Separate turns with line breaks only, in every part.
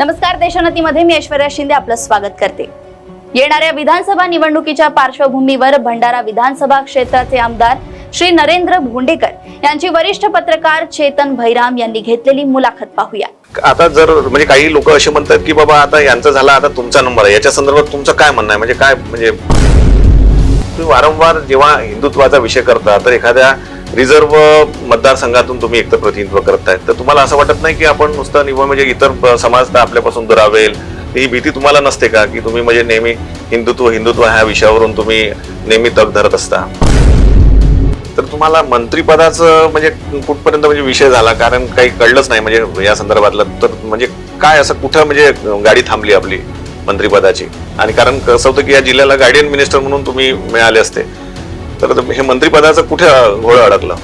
नमस्कार देशोन्नतीमध्ये मी ऐश्वर्या शिंदे आपलं स्वागत करते. येणाऱ्या विधानसभा निवडणुकीच्या पार्श्वभूमीवर भंडारा विधानसभा क्षेत्राचे आमदार श्री नरेंद्र भोंडेकर यांची वरिष्ठ पत्रकार चेतन भैराम यांनी घेतलेली मुलाखत पाहूया.
आता जर म्हणजे काही लोक असे म्हणतात की बाबा आता यांचं झाला आता तुमचा नंबर आहे. याच्या संदर्भात तुमचं काय म्हणणं आहे? म्हणजे काय म्हणजे तुम्ही वारंवार जेव्हा हिंदुत्वाचा विषय करता तर एखाद्या रिझर्व्ह मतदारसंघातून तुम्ही एकतर प्रतिनिधित्व करताय तर तुम्हाला असं वाटत नाही की आपण नुसतं निवड म्हणजे इतर समाज तर आपल्यापासून दुरावेल? ही भीती तुम्हाला नसते का? की तुम्ही म्हणजे नेहमी हिंदुत्व हिंदुत्व ह्या विषयावरून तुम्ही नेहमी तग धरत असता? तर तुम्हाला मंत्रिपदाचं म्हणजे कुठपर्यंत म्हणजे विषय झाला? कारण काही कळलंच नाही म्हणजे या संदर्भातलं. तर म्हणजे काय असं कुठं म्हणजे गाडी थांबली आपली मंत्रिपदाची? आणि कारण कसं होतं की या जिल्ह्याला गार्डियन मिनिस्टर म्हणून तुम्ही मिळाले असते. तर हे मंत्रिपदाचं कुठे घोळ अडकलं?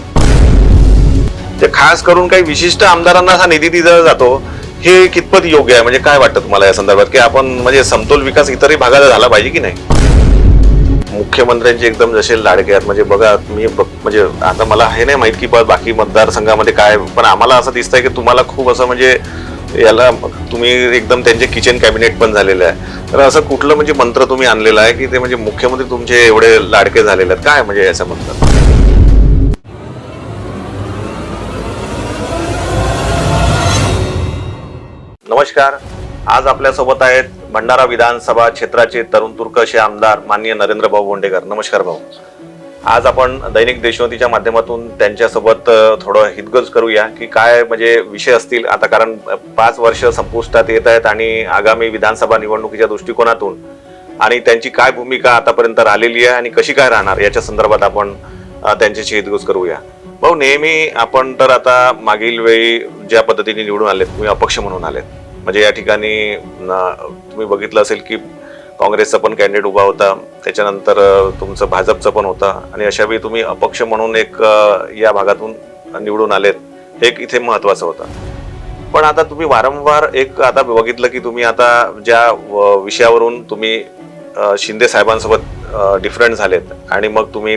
ते खास करून काही विशिष्ट आमदारांना हा निधी दिला जातो हे कितपत योग्य आहे? म्हणजे काय वाटतं तुम्हाला या संदर्भात? की आपण म्हणजे समतोल विकास इतरही भागात झाला पाहिजे की नाही? मुख्यमंत्र्यांचे एकदम जसे लाडके आहेत म्हणजे बघा मी म्हणजे आता मला हे नाही माहीत की बाकी मतदारसंघामध्ये काय पण आम्हाला असं दिसतंय की तुम्हाला खूप असं म्हणजे याला तुम्ही एकदम त्यांचे किचन कॅबिनेट पण झालेलं आहे. तर असं कुठलं म्हणजे मंत्र तुम्ही आणलेलं आहे की ते म्हणजे मुख्यमंत्री तुमचे एवढे लाडके झालेले आहेत? काय म्हणजे याचं मंत्र? नमस्कार. आज आपल्यासोबत आहेत भंडारा विधानसभा क्षेत्राचे तरुण तुर्क असे आमदार माननीय नरेंद्र भाऊ गोंडेकर नमस्कार भाऊ. आज आपण दैनिक देशवंतीच्या माध्यमातून त्यांच्यासोबत थोडं हितगज करूया की काय म्हणजे विषय असतील. आता कारण पाच वर्ष संपुष्टात येत आहेत आणि आगामी विधानसभा निवडणुकीच्या दृष्टिकोनातून आणि त्यांची काय भूमिका आतापर्यंत राहिलेली आहे आणि कशी काय राहणार याच्या संदर्भात आपण त्यांच्याशी हितगुज करूया. भाऊ नेहमी आपण तर आता मागील वेळी ज्या पद्धतीने निवडून आलेत तुम्ही अपक्ष म्हणून आलेत. म्हणजे या ठिकाणी तुम्ही बघितलं असेल की काँग्रेसचा पण कॅन्डिडेट उभा होता. त्याच्यानंतर तुमचं भाजपचं पण होता. आणि अशावेळी तुम्ही अपक्ष म्हणून एक या भागातून निवडून आलेत. हे एक इथे महत्वाचं होतं. पण आता तुम्ही वारंवार एक आता बघितलं की तुम्ही आता ज्या व- विषयावरून तुम्ही शिंदे साहेबांसोबत डिफरंट झालेत. आणि मग तुम्ही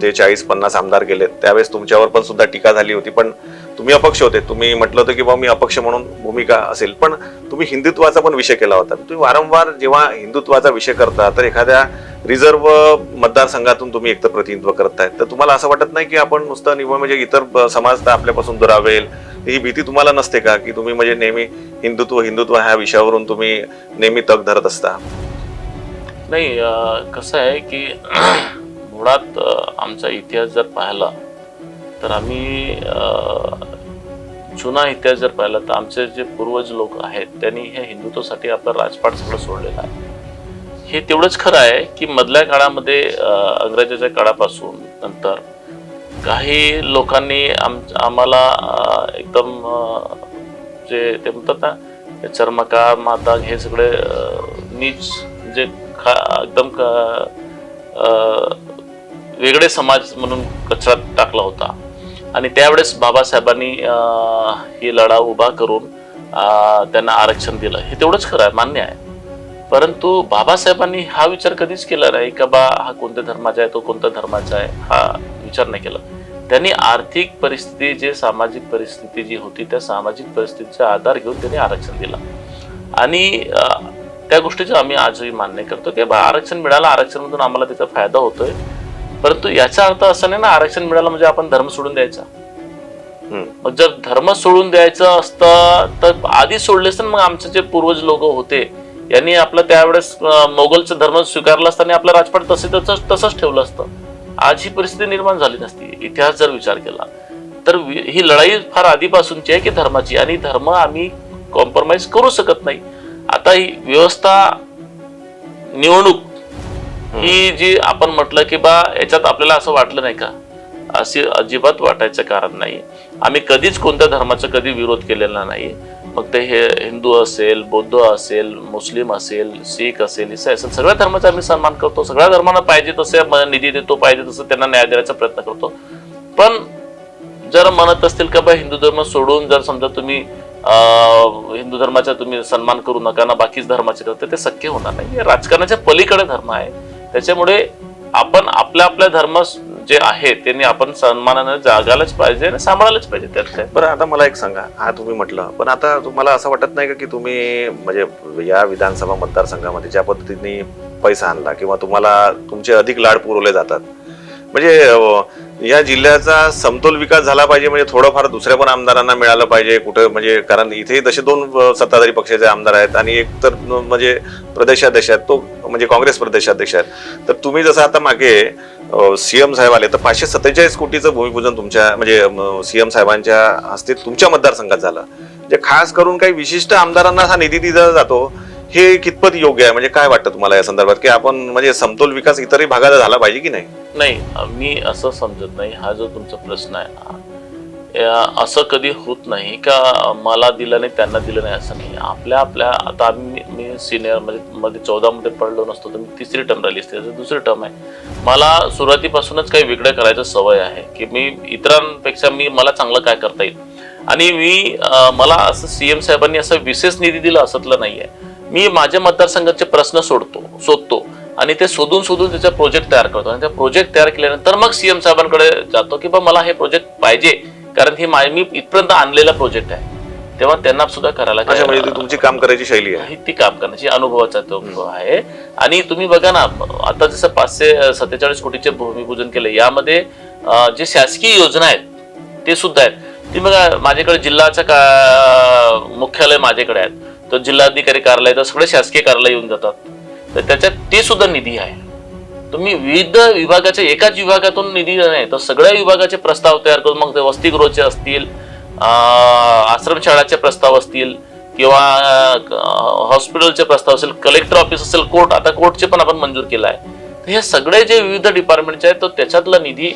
जे चाळीस पन्नास आमदार गेलेत त्यावेळेस तुमच्यावर पण सुद्धा टीका झाली होती. पण तुम्ही अपक्ष होते. तुम्ही म्हटलं होतं की बाबा मी अपक्ष म्हणून भूमिका असेल. पण तुम्ही हिंदुत्वाचा पण विषय केला होता. तुम्ही वारंवार जेव्हा हिंदुत्वाचा विषय करता तर एखाद्या रिझर्व्ह मतदारसंघातून तुम्ही एकतर प्रतिनिधित्व करताय. तर तुम्हाला असं वाटत नाही की आपण नुसतं निवड म्हणजे इतर समाज तर आपल्यापासून दुरावेल? ही भीती तुम्हाला नसते का? की तुम्ही म्हणजे नेहमी हिंदुत्व हिंदुत्व ह्या विषयावरून तुम्ही नेहमी तग धरत असता?
नाही कसं आहे की मुळात आमचा इतिहास जर पाहिला तर आम्ही जुना इतिहास जर पाहिला तर आमचे जे पूर्वज लोक आहेत त्यांनी हे हिंदुत्वासाठी आपलं राजपाट सगळं सोडलेलं आहे. हे तेवढंच खरं आहे की मधल्या काळामध्ये अंग्रेजाच्या काळापासून नंतर काही लोकांनी आम आम्हाला एकदम जे ते म्हणतात ना चर्मकार माता हे सगळे नीच जे खा एकदम क- वेगळे समाज म्हणून कचरा टाकला होता. आणि त्यावेळेस बाबासाहेबांनी ही लढा उभा करून त्यांना आरक्षण दिलं. हे तेवढंच खरं आहे मान्य आहे. परंतु बाबासाहेबांनी हा विचार कधीच केला नाही का बा हा कोणत्या धर्माचा आहे तो कोणत्या धर्माचा आहे हा विचार नाही केला. त्यांनी आर्थिक परिस्थिती जे सामाजिक परिस्थिती जी होती त्या सामाजिक परिस्थितीचा आधार घेऊन त्यांनी आरक्षण दिला. आणि त्या गोष्टीचं आम्ही आजही मान्य करतो की बा आरक्षण मिळालं आरक्षणमधून आम्हाला त्याचा फायदा होतोय. परंतु याचा अर्थ असा नाही ना आरक्षण मिळालं म्हणजे आपण धर्म सोडून द्यायचा. मग जर धर्म सोडून द्यायचं असतं तर आधी सोडले असतं ना मग आमचे जे पूर्वज लोक होते यांनी आपलं त्यावेळेस मोगलचा धर्म स्वीकारला असता आणि आपलं राजपाट तसे तसंच तसंच ठेवलं असतं. आज ही परिस्थिती निर्माण झाली नसती. इतिहास जर विचार केला तर ही लढाई फार आधीपासूनची आहे की धर्माची? आणि धर्म आम्ही कॉम्प्रोमाइज करू शकत नाही. आता ही व्यवस्था निवडणूक ही जी आपण म्हटलं की बा याच्यात आपल्याला असं वाटलं नाही का? असे अजिबात वाटायचं कारण नाही. आम्ही कधीच कोणत्या धर्माचा कधी विरोध केलेला नाही. मग ते हे हिंदू असेल बौद्ध असेल मुस्लिम असेल शीख असेल इसाई असेल सगळ्या धर्माचा आम्ही सन्मान करतो. सगळ्या धर्मांना पाहिजे तसे निधी देतो पाहिजे तसं त्यांना न्याय देण्याचा प्रयत्न करतो. पण जर म्हणत असतील का बा हिंदू धर्म सोडून जर समजा तुम्ही हिंदू धर्माचा तुम्ही सन्मान करू नका ना बाकीच धर्माचे करता ते शक्य होणार नाही. हे राजकारणाच्या पलीकडे धर्म आहे. त्याच्यामुळे आपण आपल्या आपल्या धर्म जे आहे त्यांनी आपण सन्मानाने जागायलाच पाहिजे आणि सांभाळायलाच पाहिजे त्यात काय
बरं आता मला एक सांगा. हा तुम्ही म्हटलं. पण आता तुम्हाला असं वाटत नाही का की तुम्ही म्हणजे या विधानसभा मतदारसंघामध्ये ज्या पद्धतीने पैसा आणला किंवा तुम्हाला तुमचे अधिक लाड पुरवले जातात. म्हणजे या जिल्ह्याचा समतोल विकास झाला पाहिजे म्हणजे थोडंफार दुसऱ्या पण आमदारांना मिळालं पाहिजे कुठं म्हणजे कारण इथे तसे दोन सत्ताधारी पक्षाचे आमदार आहेत आणि एक तर म्हणजे प्रदेशाध्यक्ष आहेत तो म्हणजे काँग्रेस प्रदेशाध्यक्ष आहेत. तर तुम्ही जसं आता मागे सीएम साहेब आले तर पाचशे सत्तेचाळीस कोटीचं भूमिपूजन तुमच्या म्हणजे सीएम साहेबांच्या हस्ते तुमच्या मतदारसंघात झालं. म्हणजे खास करून काही विशिष्ट आमदारांना हा निधी दिला जातो हे कितपत योग्य आहे? म्हणजे काय वाटतं तुम्हाला या संदर्भात? की आपण म्हणजे समतोल विकास इतरही भागात झाला पाहिजे की नाही?
नाही मी असं समजत नाही. हा जो तुमचा प्रश्न आहे या- असं कधी होत नाही का मला दिलं नाही त्यांना दिलं नाही असं नाही. आपल्या आपल्या आता आम्ही मी सिनियरमध्ये मध्ये चौदामध्ये पडलो नसतो तर मी तिसरी टर्म राहिली असते त्याचं दुसरी टर्म आहे. मला सुरुवातीपासूनच काही वेगळं करायचं सवय आहे की मी इतरांपेक्षा मी मला चांगलं काय करता येईल? आणि मी मला असं सी एम साहेबांनी असं विशेष निधी दिला असतलं नाही आहे मी माझ्या मतदारसंघाचे प्रश्न सोडतो शोधतो. आणि ते शोधून शोधून त्याचा प्रोजेक्ट तयार करतो. आणि त्या प्रोजेक्ट तयार केल्यानंतर मग सीएम साहेबांकडे जातो की बा मला हे प्रोजेक्ट पाहिजे. कारण हे मा- मी इथपर्यंत आणलेला प्रोजेक्ट आहे. तेव्हा त्यांना सुद्धा करायला
म्हणजे ती तुमची काम करायची शैली आहे.
ही ती काम करण्याची अनुभवाचा तो आहे. आणि तुम्ही बघा ना आता जसं पाचशे सत्तेचाळीस कोटीचे भूमिपूजन केले यामध्ये जे शासकीय योजना आहेत ते सुद्धा आहेत. ती बघा माझ्याकडे जिल्हाचं का मुख्यालय माझ्याकडे आहेत. तर जिल्हाधिकारी कार्यालय तर सगळे शासकीय कार्यालय येऊन जातात. तर त्याच्यात ते सुद्धा निधी आहे. तुम्ही विविध विभागाच्या एकाच विभागातून निधी नाही तर सगळ्या विभागाचे प्रस्ताव तयार करून मग ते वसतिगृहाचे असतील आश्रमशाळाचे प्रस्ताव असतील किंवा हॉस्पिटलचे प्रस्ताव असेल कलेक्टर ऑफिस असेल कोर्ट आता कोर्टचे पण आपण मंजूर केलं आहे. तर हे सगळे जे विविध डिपार्टमेंटचे आहेत तर त्याच्यातला निधी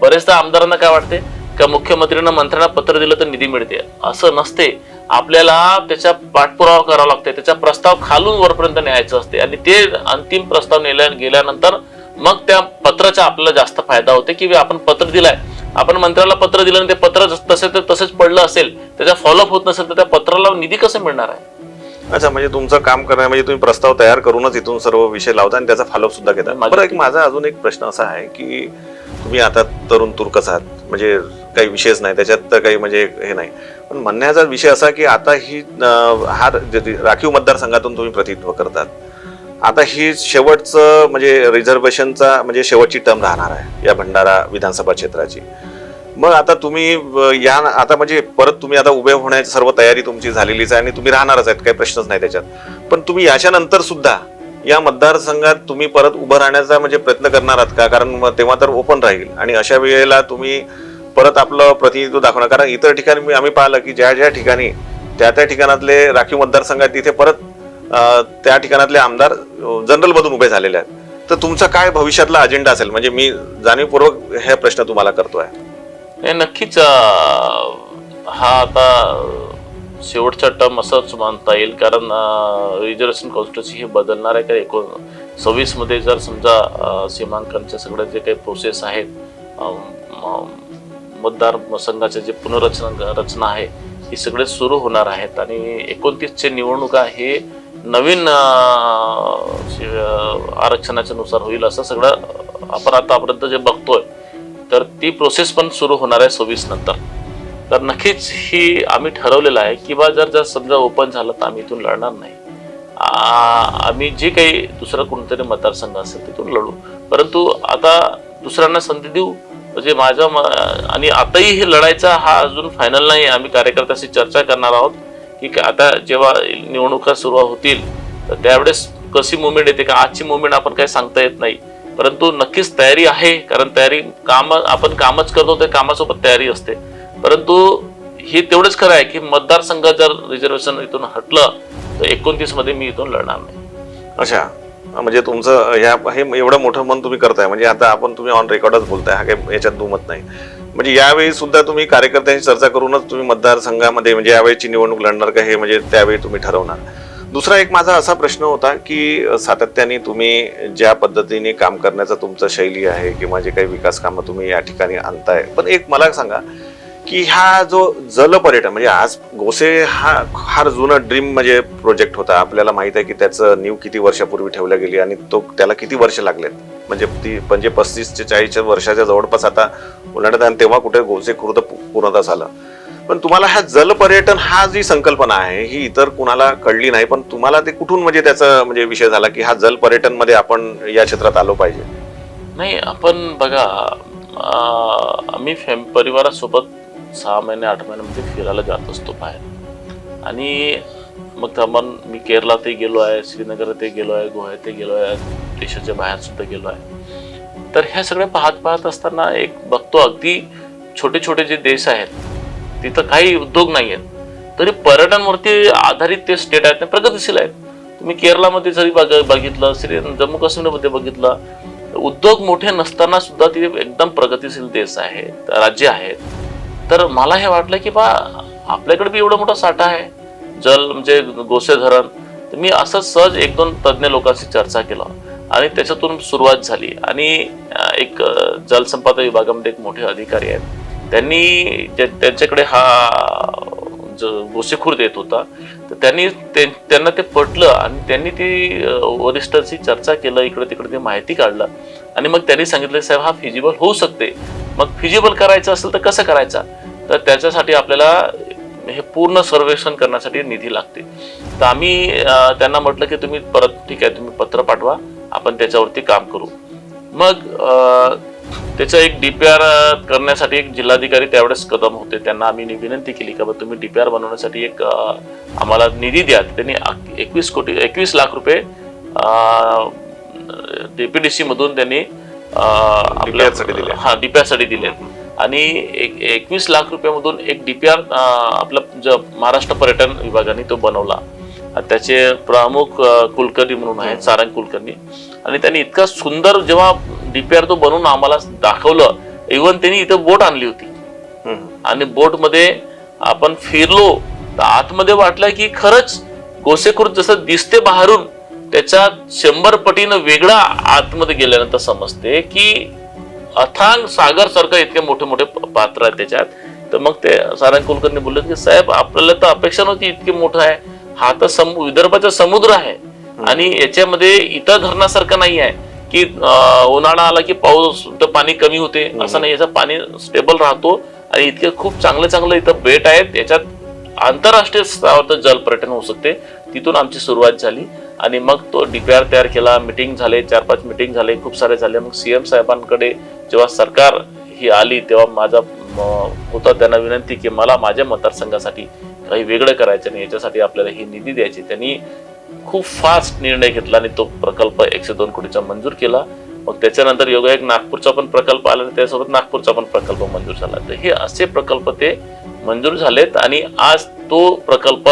बरेचदा आमदारांना काय वाटते? का मुख्यमंत्र्यांना मंत्र्यांना पत्र दिलं तर निधी मिळते. असं नसते. आपल्याला त्याचा पाठपुरावा करावा लागते त्याचा प्रस्ताव खालून वरपर्यंत न्यायचा असते आणि ते अंतिम प्रस्ताव नेल्या गेल्यानंतर मग त्या पत्राचा आपल्याला जास्त फायदा होते की आपण पत्र दिलाय. आपण मंत्र्याला पत्र दिलं आणि ते पत्र जस- तसे तर तसेच पडलं असेल त्याचा फॉलोअप होत नसेल तर त्या पत्राला निधी कसं मिळणार आहे?
अच्छा म्हणजे तुमचं काम करण्या म्हणजे तुम्ही प्रस्ताव तयार करूनच इथून सर्व विषय लावता आणि त्याचा फॉलोअप सुद्धा घेता. बरं एक माझा अजून एक प्रश्न असा आहे की तुम्ही आता तरुण तुर्कस आहात. म्हणजे काही विषयच नाही त्याच्यात तर काही म्हणजे हे नाही. पण म्हणण्याचा विषय असा की आता ही हा राखीव मतदारसंघातून तुम्ही प्रतिनिधित्व करतात. आता ही शेवटचं म्हणजे रिझर्वेशनचा म्हणजे शेवटची टर्म राहणार आहे या भंडारा विधानसभा क्षेत्राची. मग आता तुम्ही या आता म्हणजे परत तुम्ही आता उभे होण्याची सर्व तयारी तुमची झालेलीच आहे आणि तुम्ही राहणारच आहेत काही प्रश्नच नाही त्याच्यात. पण तुम्ही याच्यानंतर सुद्धा या मतदारसंघात तुम्ही परत उभं राहण्याचा म्हणजे प्रयत्न करणार आहात का? कारण मग तेव्हा तर ओपन राहील. आणि अशा वेळेला तुम्ही परत आपलं प्रतिनिधित्व दाखवणार. कारण इतर ठिकाणी मी आम्ही पाहिलं की ज्या ज्या ठिकाणी त्या त्या ठिकाणातले राखीव मतदारसंघात तिथे परत त्या ठिकाणातले आमदार जनरल मधून उभे झालेले आहेत. तर तुमचा काय भविष्यातला अजेंडा असेल? म्हणजे मी जाणीवपूर्वक हे प्रश्न तुम्हाला करतोय.
हे नक्कीच हा आता शेवटचा टर्म असंच मानता येईल. कारण रिझर्वेशन कॉन्स्टिट्युन्सी हे बदलणार आहे. का एकोण सव्वीसमध्ये जर समजा सीमांकनच्या सगळ्या जे काही प्रोसेस आहेत मतदार संघाचे जे पुनर्रचना रचना आहे ही सगळे सुरू होणार आहेत. आणि एकोणतीसचे निवडणुका हे नवीन आरक्षणाच्या नुसार होईल असं सगळं आपण आतापर्यंत जे बघतोय तर ती प्रोसेस पण सुरू होणार आहे सव्वीस नंतर. तर नक्कीच ही आम्ही ठरवलेलं आहे की बा जर जर समजा ओपन झालं तर आम्ही इथून लढणार नाही. आम्ही जे काही दुसरं कोणतरी मतदारसंघ असेल तिथून लढू. परंतु आता दुसऱ्यांना संधी देऊ म्हणजे माझ्या म- आणि आताही हे लढायचा हा अजून फायनल नाही आम्ही कार्यकर्त्याशी चर्चा करणार आहोत की का- आता जेव्हा निवडणुका सुरू होतील तर त्यावेळेस कशी मुवमेंट येते का? आजची मुवमेंट आपण काही सांगता येत नाही. परंतु नक्कीच तयारी आहे कारण तयारी काम आपण कामच करतो ते कामासोबत तयारी असते. परंतु हे तेवढंच खरं आहे की मतदारसंघ जर रिझर्वेशन इथून हटलं तर एकोणतीसमध्ये मी इथून लढणार नाही.
अच्छा. म्हणजे तुमचं ह्या हे एवढं मोठं मन तुम्ही करताय. म्हणजे आता आपण तुम्ही ऑन रेकॉर्डच बोलताय. हा काही याच्यात दुमत नाही. म्हणजे यावेळी सुद्धा तुम्ही कार्यकर्त्यांशी चर्चा करूनच तुम्ही मतदारसंघामध्ये म्हणजे यावेळीची निवडणूक लढणार का हे म्हणजे त्यावेळी तुम्ही ठरवणार. दुसरा एक माझा असा प्रश्न होता की सातत्याने तुम्ही ज्या पद्धतीने काम करण्याचा तुमचं शैली आहे किंवा जे काही विकास कामं तुम्ही या ठिकाणी आणताय. पण एक मला सांगा की हा जो जल पर्यटन म्हणजे आज गोसे हा फार जुनं ड्रीम म्हणजे प्रोजेक्ट होता. आपल्याला माहीत आहे की त्याचं नीव किती वर्षापूर्वी ठेवल्या गेली आणि तो त्याला किती वर्ष लागलेत? म्हणजे ती म्हणजे पस्तीस ते चाळीसच्या वर्षाच्या जवळपास आता उन्हाळ्यात आणि तेव्हा कुठे गोसे खुर्द पूर्णता झालं. पण तुम्हाला हा जलपर्यटन हा जी संकल्पना आहे ही इतर कुणाला कळली नाही पण तुम्हाला ते कुठून म्हणजे त्याचा म्हणजे विषय झाला की हा जलपर्यटनमध्ये आपण या क्षेत्रात आलो पाहिजे?
नाही आपण बघा आम्ही फॅम परिवारासोबत सहा महिने आठ महिन्यामध्ये फिरायला जात असतो बाहेर. आणि मग थांबन मी केरळातही गेलो आहे श्रीनगर ते गेलो आहे गोव्यातही गेलो आहे देशाच्या बाहेर सुद्धा गेलो आहे. तर ह्या सगळ्या पाहत पाहत असताना एक बघतो अगदी छोटे छोटे जे देश आहेत तिथं काही उद्योग नाही आहेत. तरी पर्यटनवरती आधारित ते स्टेट आहेत ते प्रगतिशील आहेत. तुम्ही केरळामध्ये जरी बघ बघितलं श्री जम्मू काश्मीरमध्ये बघितलं उद्योग मोठे नसताना सुद्धा ते एकदम प्रगतिशील देश आहे राज्य आहेत. तर मला हे वाटलं की बा आपल्याकडे बी एवढा मोठा साठा आहे. जल म्हणजे गोसे धरण. तर मी असंच सहज एक दोन तज्ज्ञ लोकांशी चर्चा केलं आणि त्याच्यातून सुरुवात झाली. आणि एक जलसंपदा विभागामध्ये एक मोठे अधिकारी आहेत. त्यांनी त्यांच्याकडे हा जो गोसेखुर्द येत होता तर त्यांनी ते- त्यांना ते पटलं आणि त्यांनी ती वरिष्ठांशी चर्चा केलं. इकडे तिकडे ते माहिती काढलं. आणि मग त्यांनी सांगितलं साहेब हा फिजिबल होऊ शकते. मग फिजिबल करायचं असेल तर कसं करायचं? तर त्याच्यासाठी आपल्याला हे पूर्ण सर्वेक्षण करण्यासाठी निधी लागते. तर आम्ही त्यांना म्हटलं की तुम्ही परत ठीक आहे तुम्ही पत्र पाठवा आपण त्याच्यावरती काम करू. मग त्याचं एक डी पी आर करण्यासाठी एक जिल्हाधिकारी त्यावेळेस कदम होते. त्यांना आम्ही विनंती केली का बा तुम्ही आर बनवण्यासाठी एक आम्हाला निधी द्या. त्यांनी एकवीस कोटी एकवीस लाख रुपये डी पी डी सीमधून त्यांनी
DPR साठी दिले.
हा डीपीआरसाठी दिले आणि एक एकवीस लाख रुपयामधून एक डीपीआर आपलं ज महाराष्ट्र पर्यटन विभागाने तो बनवला. त्याचे प्रमुख कुलकर्णी म्हणून आहेत सारंग कुलकर्णी. आणि त्यांनी इतका सुंदर जेव्हा डीपीआर तो बनवून आम्हाला दाखवलं इव्हन त्यांनी इथं बोट आणली होती. आणि बोटमध्ये आपण फिरलो तर आतमध्ये वाटलं की खरंच गोसेखुर्द जसं दिसते बाहेरून त्याच्या शंभर पटीनं वेगळा आतमध्ये गेल्यानंतर समजते की अथांग सागर सारखं इतके मोठे मोठे पात्र आहेत त्याच्यात. तर मग ते सारंग कुलकर्णी बोलले की साहेब आपल्याला तर अपेक्षा नव्हती इतकी मोठं आहे. हा तर सम विदर्भाचा समुद्र आहे. आणि याच्यामध्ये इतर धरणासारखं नाही आहे की उन्हाळा आला की पाऊस तर पाणी कमी होते. असं नाही. याचं पाणी स्टेबल राहतो. आणि इतके खूप चांगले चांगले इथं बेट आहेत. याच्यात आंतरराष्ट्रीय स्तरावर जल पर्यटन होऊ शकते. तिथून आमची सुरुवात झाली आणि मग तो डीपीआर तयार केला. मिटिंग झाले चार पाच मिटिंग झाले खूप सारे झाले. मग सी एम साहेबांकडे जेव्हा सरकार ही आली तेव्हा माझा होता त्यांना विनंती की मला माझ्या मतदारसंघासाठी काही वेगळं करायचं आणि याच्यासाठी आपल्याला ही निधी द्यायची. त्यांनी खूप फास्ट निर्णय घेतला आणि तो प्रकल्प एकशे दोन कोटीचा मंजूर केला. मग त्याच्यानंतर योगायोग नागपूरचा पण प्रकल्प आला आणि त्यासोबत नागपूरचा पण प्रकल्प मंजूर झाला. तर हे असे प्रकल्प ते मंजूर झालेत आणि आज तो प्रकल्प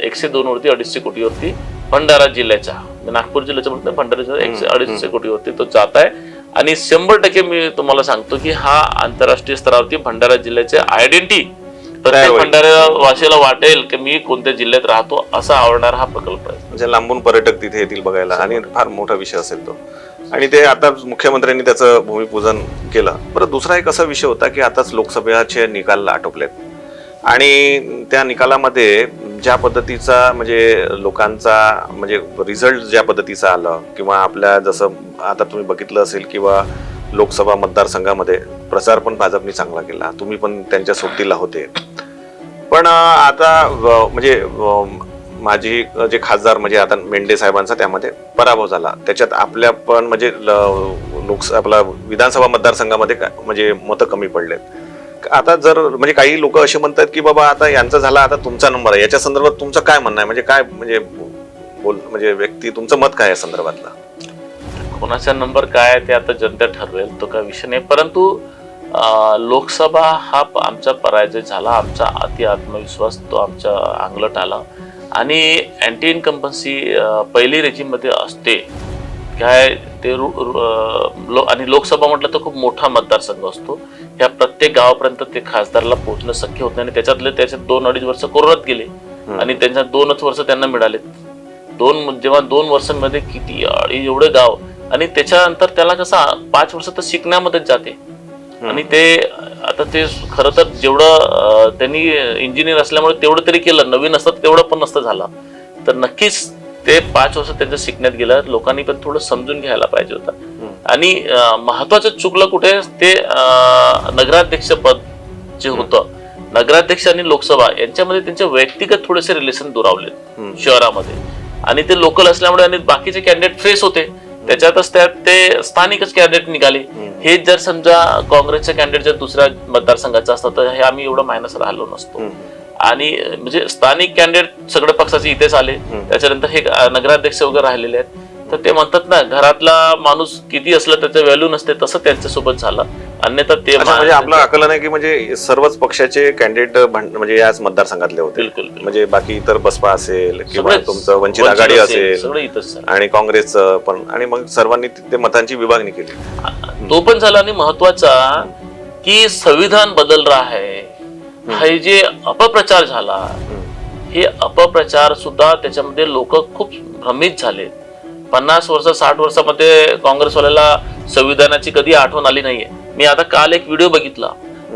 एकशे दोन वरती अडीचशे कोटीवरती भंडारा जिल्ह्याच्या मी नागपूर जिल्ह्याच्या म्हणतो भंडारा जिल्ह्यात एकशे अडीचशे कोटीवरती तो जात आहे. आणि शंभर टक्के मी तुम्हाला सांगतो की हा आंतरराष्ट्रीय स्तरावरती भंडारा जिल्ह्याचे आयडेंटिटी प्रत्येक. भंडारा वासीला वाटेल की मी कोणत्या जिल्ह्यात राहतो असा आवडणारा हा प्रकल्प आहे.
म्हणजे लांबून पर्यटक तिथे येतील बघायला आणि फार मोठा विषय असेल तो. आणि ते आता मुख्यमंत्र्यांनी त्याचं भूमिपूजन केलं. बरं दुसरा एक असा विषय होता की आताच लोकसभेचे निकाल आटोपलेत. आणि त्या निकालामध्ये ज्या पद्धतीचा म्हणजे लोकांचा म्हणजे रिझल्ट ज्या पद्धतीचा आलं किंवा आपल्या जसं आता तुम्ही बघितलं असेल किंवा लोकसभा मतदारसंघामध्ये प्रचार पण भाजपने चांगला केला. तुम्ही पण त्यांच्या सोबतीला होते. पण आता म्हणजे माझी जे खासदार म्हणजे आता मेंढे साहेबांचा त्यामध्ये पराभव झाला. त्याच्यात आपल्या पण म्हणजे ल- लोकस आपला विधानसभा मतदारसंघामध्ये का- म्हणजे मतं कमी पडलेत. आता जर म्हणजे काही लोक असे म्हणतात की बाबा आता यांचा झाला आता तुमचा नंबर आहे. याच्या संदर्भात तुमचं काय म्हणणं आहे? म्हणजे काय म्हणजे बोल म्हणजे व्यक्ती तुमचं मत काय आहे या संदर्भातलं?
कोणाचा नंबर काय आहे ते आता जनता ठरवेल तो काय विषय नाही. परंतु लोकसभा हा प- आमचा पराजय झाला. आमचा अति आत्मविश्वास तो आमच्या अंगलट आला. आणि अँटी इन्कम्पन्सी पहिली रेजिममध्ये असते. काय ते रु- लो आणि लोकसभा म्हटलं तर खूप मोठा मतदारसंघ असतो. या प्रत्येक गावापर्यंत ते खासदारला पोहोचणं शक्य होत नाही आणि त्याच्यातले त्याच्यात दोन अडीच वर्ष कोरोनात गेले. आणि त्यांच्या दोनच वर्ष त्यांना मिळाले दोन जेव्हा दोन वर्षांमध्ये किती अडी- एवढे गाव. आणि त्याच्यानंतर त्याला कसं पाच वर्ष तर शिकण्यामध्येच जाते. आणि ते आता ते खरं तर जेवढं त्यांनी इंजिनियर असल्यामुळे तेवढं तरी केलं नवीन असतं तेवढं पण नसतं झालं. तर नक्कीच ते पाच वर्ष त्यांचं शिकण्यात गेलं लोकांनी पण थोडं समजून घ्यायला पाहिजे होतं. आणि महत्वाचं चुकलं कुठे ते नगराध्यक्ष पद जे होतं नगराध्यक्ष आणि लोकसभा यांच्यामध्ये त्यांचे वैयक्तिक थोडेसे रिलेशन दुरावले शहरामध्ये. आणि ते लोकल असल्यामुळे आणि बाकीचे कॅन्डिडेट फ्रेश होते. त्याच्यातच त्यात ते स्थानिकच कॅन्डिडेट निघाले. हेच जर समजा काँग्रेसचे कॅन्डिडेट जर दुसऱ्या मतदारसंघाचा असतात तर हे आम्ही एवढं मायनस राहिलो नसतो. आणि म्हणजे स्थानिक कॅन्डिडेट सगळे पक्षाचे इथेच आले. त्याच्यानंतर हे नगराध्यक्ष वगैरे राहिलेले आहेत. तर ते म्हणतात ना घरातला माणूस किती असलं त्याचं व्हॅल्यू नसते तसं त्यांच्यासोबत झालं. अन्यथा ते
म्हणजे आपलं आकलन आहे की म्हणजे सर्वच पक्षाचे कॅन्डिडेट म्हणजे याच मतदारसंघातले होते.
बिलकुल.
म्हणजे बाकी इतर बसपा असेल किंवा. तुमचं वंचित आघाडी असेल. आणि काँग्रेसचं पण आणि मग सर्वांनी तिथे मतांची विभागणी केली.
तो पण झाला आणि महत्त्वाचा की संविधान बदल रहा. है हे जे अपप्रचार झाला हे अपप्रचार सुद्धा त्याच्यामध्ये लोक खूप भ्रमित झाले पन्नास वर्ष साठ वर्षामध्ये काँग्रेसवाल्याला संविधानाची कधी आठवण आली नाहीये. मी आता काल एक व्हिडिओ बघितला.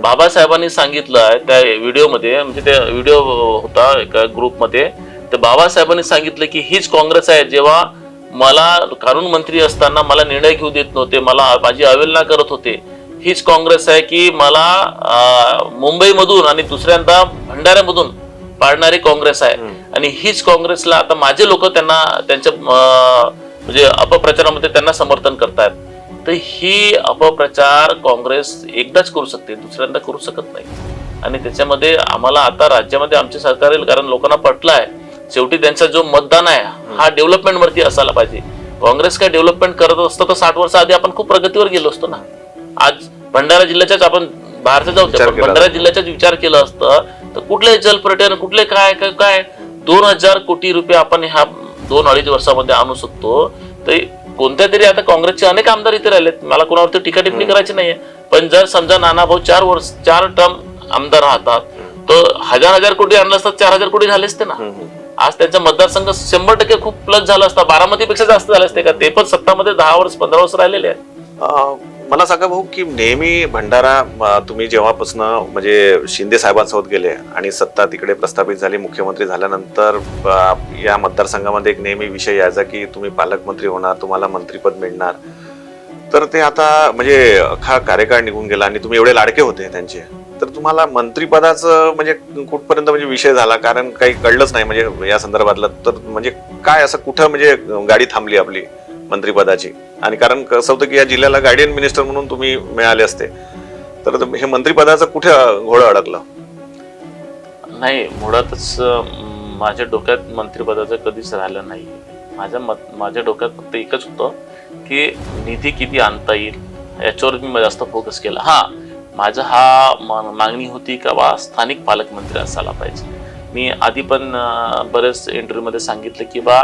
बाबासाहेबांनी सांगितलं त्या व्हिडिओमध्ये म्हणजे त्या व्हिडिओ होता एका ग्रुपमध्ये तर बाबासाहेबांनी सांगितलं की हीच काँग्रेस आहे जेव्हा मला कानून मंत्री असताना मला निर्णय घेऊ देत नव्हते मला माझी अवहेलना करत होते. हीच काँग्रेस आहे की मला मुंबईमधून आणि दुसऱ्यांदा भंडाऱ्यामधून पाडणारी काँग्रेस आहे. आणि हीच काँग्रेसला आता माझे लोक त्यांना त्यांच्या म्हणजे अपप्रचारामध्ये त्यांना समर्थन करतायत. तर ही अपप्रचार काँग्रेस एकदाच करू शकते दुसऱ्यांदा करू शकत नाही. आणि त्याच्यामध्ये आम्हाला आता राज्यामध्ये आमचे सरकार येईल कारण लोकांना पटलं आहे शेवटी त्यांचा जो मतदान आहे हा डेव्हलपमेंट वरती असायला पाहिजे. काँग्रेस काय डेव्हलपमेंट करत असतं तर साठ वर्ष आधी आपण खूप प्रगतीवर गेलो असतो ना. आज भंडारा जिल्ह्याच्याच आपण बाहेरचं जाऊ
केला
भंडारा जिल्ह्याचाच विचार केला असतं तर कुठले जलपर्यटन कुठले काय काय काय? दोन हजार कोटी रुपये आपण ह्या दोन अडीच वर्षामध्ये आणू शकतो. तर कोणत्या तरी आता काँग्रेसचे अनेक आमदार इथे राहिलेत. मला कोणावरती टीका टिप्पणी करायची नाहीये. पण जर समजा नाना भाऊ चार वर्ष चार टर्म आमदार राहतात तर हजार हजार कोटी आणलं असतात चार हजार कोटी झाले असते ना. आज त्यांचा मतदारसंघ शंभर टक्के खूप प्लस झाला असता. बारामतीपेक्षा जास्त झाले असते का? ते पण सत्तामध्ये दहा वर्ष पंधरा वर्ष राहिलेले आहेत.
मला सांगा भाऊ की नेहमी भंडारा तुम्ही जेव्हापासून म्हणजे शिंदे साहेबांसोबत गेले आणि सत्ता तिकडे प्रस्थापित झाली मुख्यमंत्री झाल्यानंतर या मतदारसंघामध्ये एक नेहमी विषय यायचा की तुम्ही पालकमंत्री होणार तुम्हाला मंत्रीपद मिळणार. तर ते आता म्हणजे अख्खा कार्यकाळ निघून गेला आणि तुम्ही एवढे लाडके होते त्यांचे. तर तुम्हाला मंत्रीपदाचं म्हणजे कुठपर्यंत म्हणजे विषय झाला? कारण काही कळलंच नाही म्हणजे या संदर्भातलं. तर म्हणजे काय असं कुठं म्हणजे गाडी थांबली आपली? मंत्रिपदाची. आणि कारण कसं होतं की या जिल्ह्याला गार्डियन मिनिस्टर म्हणून तुम्ही मिळाले असते. तर हे मंत्रिपदाचं कुठे घोडं अडकलं?
नाही मुळातच माझ्या डोक्यात मंत्रिपदाचं कधीच राहिलं नाही. माझ्या मत माझ्या डोक्यात फक्त एकच होतं की निधी किती आणता येईल याच्यावर मी जास्त फोकस केला. हा माझा हा मागणी होती का बा स्थानिक पालकमंत्री असायला पाहिजे. मी आधी पण बरेच इंटरव्ह्यूमध्ये सांगितलं की बा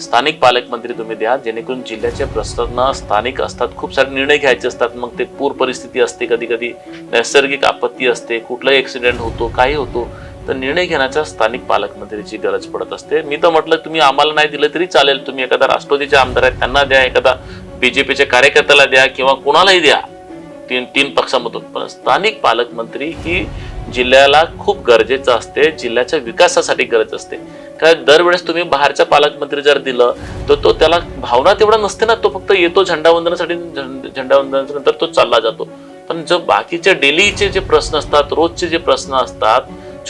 स्थानिक पालकमंत्री तुम्ही द्या जेणेकरून जिल्ह्याचे प्रश्न स्थानिक असतात खूप सारे निर्णय घ्यायचे असतात मग ते पूर परिस्थिती असते कधी कधी नैसर्गिक आपत्ती असते कुठलाही ॲक्सिडेंट होतो काही होतो तर निर्णय घेण्याच्या स्थानिक पालकमंत्रीची गरज पडत असते. मी तर म्हटलं तुम्ही आम्हाला नाही दिलं तरी चालेल तुम्ही एखादा राष्ट्रवादीचे आमदार आहेत त्यांना द्या एखादा बीजेपीच्या कार्यकर्त्याला द्या किंवा कोणालाही द्या तीन तीन पक्षामधून. पण स्थानिक पालकमंत्री ही जिल्ह्याला खूप गरजेचं असते जिल्ह्याच्या विकासासाठी गरज असते. कारण दरवेळेस तुम्ही बाहेरच्या पालकमंत्री जर दिलं तर तो त्याला भावना तेवढा नसते ना तो फक्त येतो झेंडावंदनासाठी झेंड- झेंडावंदनाच्या नंतर तो चालला जातो. पण जो बाकीचे डेलीचे जे प्रश्न असतात रोजचे जे प्रश्न असतात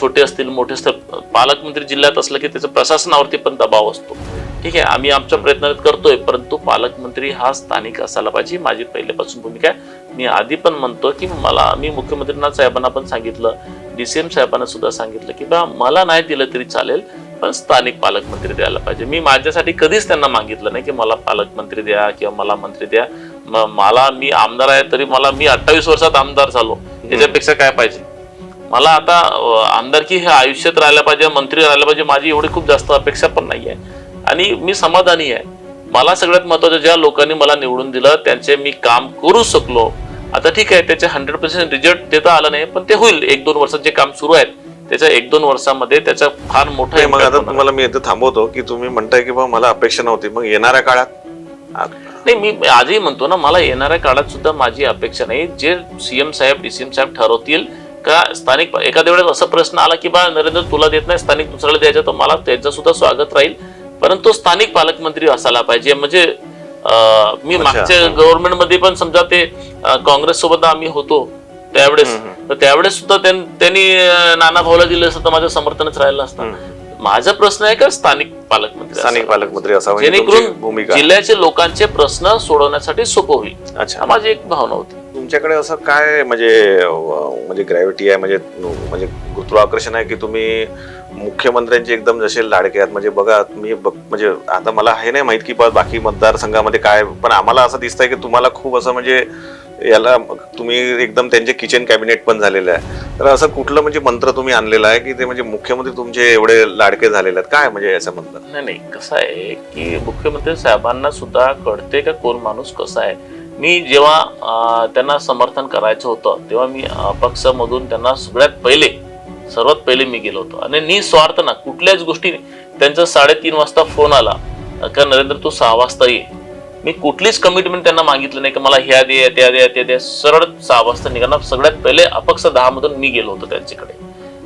छोटे असतील मोठे असतील पालकमंत्री जिल्ह्यात असलं की त्याचं प्रशासनावरती पण दबाव असतो. ठीक आहे आम्ही आमच्या प्रयत्न करतोय परंतु पालकमंत्री हा स्थानिक असायला पाहिजे. माझी पहिल्यापासून भूमिका आहे. मी आधी पण म्हणतो की मला मी मुख्यमंत्र्यांना साहेबांना पण सांगितलं डी सी एम साहेबांना सुद्धा सांगितलं की बा मला नाही दिलं तरी चालेल पण स्थानिक पालकमंत्री द्यायला पाहिजे. मी माझ्यासाठी कधीच त्यांना मागितलं नाही की मला पालकमंत्री द्या किंवा मला मंत्री द्या. मला मी आमदार आहे तरी मला मी अठ्ठावीस वर्षात आमदार झालो. त्याच्यापेक्षा काय पाहिजे? मला आता आमदारकी हे आयुष्यात राहायला पाहिजे मंत्री राहायला पाहिजे माझी एवढी खूप जास्त अपेक्षा पण नाही आहे आणि मी समाधानी आहे. मला सगळ्यात महत्वाचं ज्या लोकांनी मला निवडून दिलं त्यांचे मी काम करू शकलो. आता ठीक आहे त्याचे हंड्रेड पर्सेंट रिझल्ट देता आलं नाही पण ते होईल. एक दोन वर्षात जे काम सुरू आहेत त्याच्या एक दोन वर्षामध्ये त्याचा फार मोठा
मग आता. तुम्हाला मी इथं थांबवतो की तुम्ही म्हणताय की बा मला अपेक्षा नव्हती. मग येणाऱ्या काळात?
नाही मी आजही म्हणतो ना मला येणाऱ्या काळात सुद्धा माझी अपेक्षा नाही. जे सीएम साहेब डीसीएम साहेब ठरवतील का स्थानिक एखाद्या वेळेस असा प्रश्न आला की बा नरेंद्र तुला देत नाही स्थानिक दुसऱ्याला द्यायचं तर मला त्याचं सुद्धा स्वागत राहील. परंतु स्थानिक पालकमंत्री असायला पाहिजे. म्हणजे मी. मागच्या गव्हर्नमेंटमध्ये पण समजा ते काँग्रेस सोबत आम्ही होतो त्यावेळेस. तर त्यावेळेस सुद्धा त्यां- त्यांनी नाना भाऊला दिलं असतं माझं समर्थनच राहिलं असतं माझा प्रश्न आहे का स्थानिक पालकमंत्री
स्थानिक पालकमंत्री असावं
जेणेकरून जिल्ह्याचे लोकांचे प्रश्न सोडवण्यासाठी सोपं होईल.
अच्छा.
माझी एक भावना होती.
तुमच्याकडे असं काय म्हणजे म्हणजे ग्रॅव्हिटी आहे म्हणजे म्हणजे गुरुत्वाकर्षण आहे की तुम्ही मुख्यमंत्र्यांचे एकदम जसे लाडके आहात. म्हणजे बघा तुम्ही म्हणजे आता मला हे नाही माहीत की बा- बाकी मतदारसंघामध्ये काय पण आम्हाला असं दिसतंय की तुम्हाला खूप असं म्हणजे याला तुम्ही एकदम त्यांचे किचन कॅबिनेट पण झालेलं आहे. तर असं कुठलं म्हणजे मंत्र तुम्ही आणलेलं आहे की ते म्हणजे मुख्यमंत्री तुमचे एवढे लाडके झालेले आहेत? काय म्हणजे याच्यामधलं
नाही नाही कसं आहे की मुख्यमंत्री साहेबांना सुद्धा कळते का कोण माणूस कसा आहे? मी जेव्हा त्यांना समर्थन करायचं होतं तेव्हा मी पक्षामधून त्यांना सगळ्यात पहिले सर्वात पहिले मी गेलो होतो. आणि निस्वार्थ ना कुठल्याच गोष्टी त्यांचा साडेतीन वाजता फोन आला का नरेंद्र तू सहा वाजता ये. मी कुठलीच कमिटमेंट त्यांना मागितलं नाही की मला ह्या दे त्या द्या त्या द्या सरळ सहा वाजता निघाला. सगळ्यात पहिले अपक्ष दहा मधून मी गेलो होतो त्यांच्याकडे.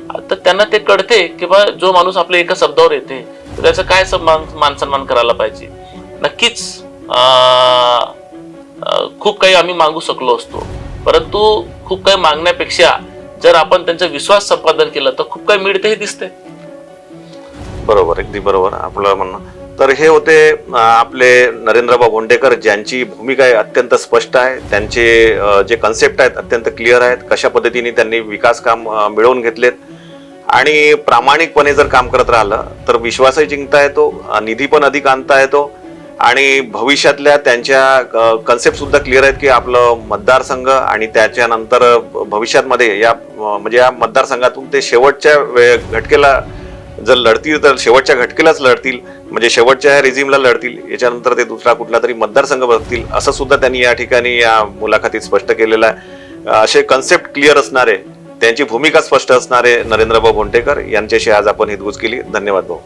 आता त्यांना ते कळते की बा जो माणूस आपल्या एका शब्दावर येते तर त्याचं काय सन्मान मान सन्मान करायला पाहिजे? नक्कीच खूप काही आम्ही मागू शकलो असतो. परंतु खूप काही मागण्यापेक्षा जर आपण त्यांचा विश्वास संपादन केलं तर खूप काही मिळते हे दिसते
बरोबर अगदी बरोबर. आपलं म्हणणं. तर हे होते आपले नरेंद्रबा भोंडेकर ज्यांची भूमिका आहे अत्यंत स्पष्ट आहे. त्यांचे जे कन्सेप्ट आहेत अत्यंत क्लिअर आहेत. कशा पद्धतीने त्यांनी विकास काम मिळवून घेतलेत. आणि प्रामाणिकपणे जर काम करत राहिलं तर विश्वासही जिंकता येतो निधी पण अधिक आणता येतो. आणि भविष्यातल्या त्यांच्या कन्सेप्ट सुद्धा क्लिअर आहेत की आपलं मतदारसंघ आणि त्याच्यानंतर भविष्यातमध्ये भविष्यामध्ये या म्हणजे या मतदारसंघातून ते शेवटच्या वे- घटकेला जर लढतील तर शेवटच्या घटकेलाच लढतील म्हणजे शेवटच्या रिझिमला लढतील याच्यानंतर ते दुसरा कुठला तरी मतदारसंघ बघतील असं सुद्धा त्यांनी या ठिकाणी या मुलाखतीत स्पष्ट केलेलं आहे. असे कन्सेप्ट क्लिअर असणारे त्यांची भूमिका स्पष्ट असणारे नरेंद्रभाऊ भोंटेकर यांच्याशी आज आपण हितगुज केली. धन्यवाद भाऊ.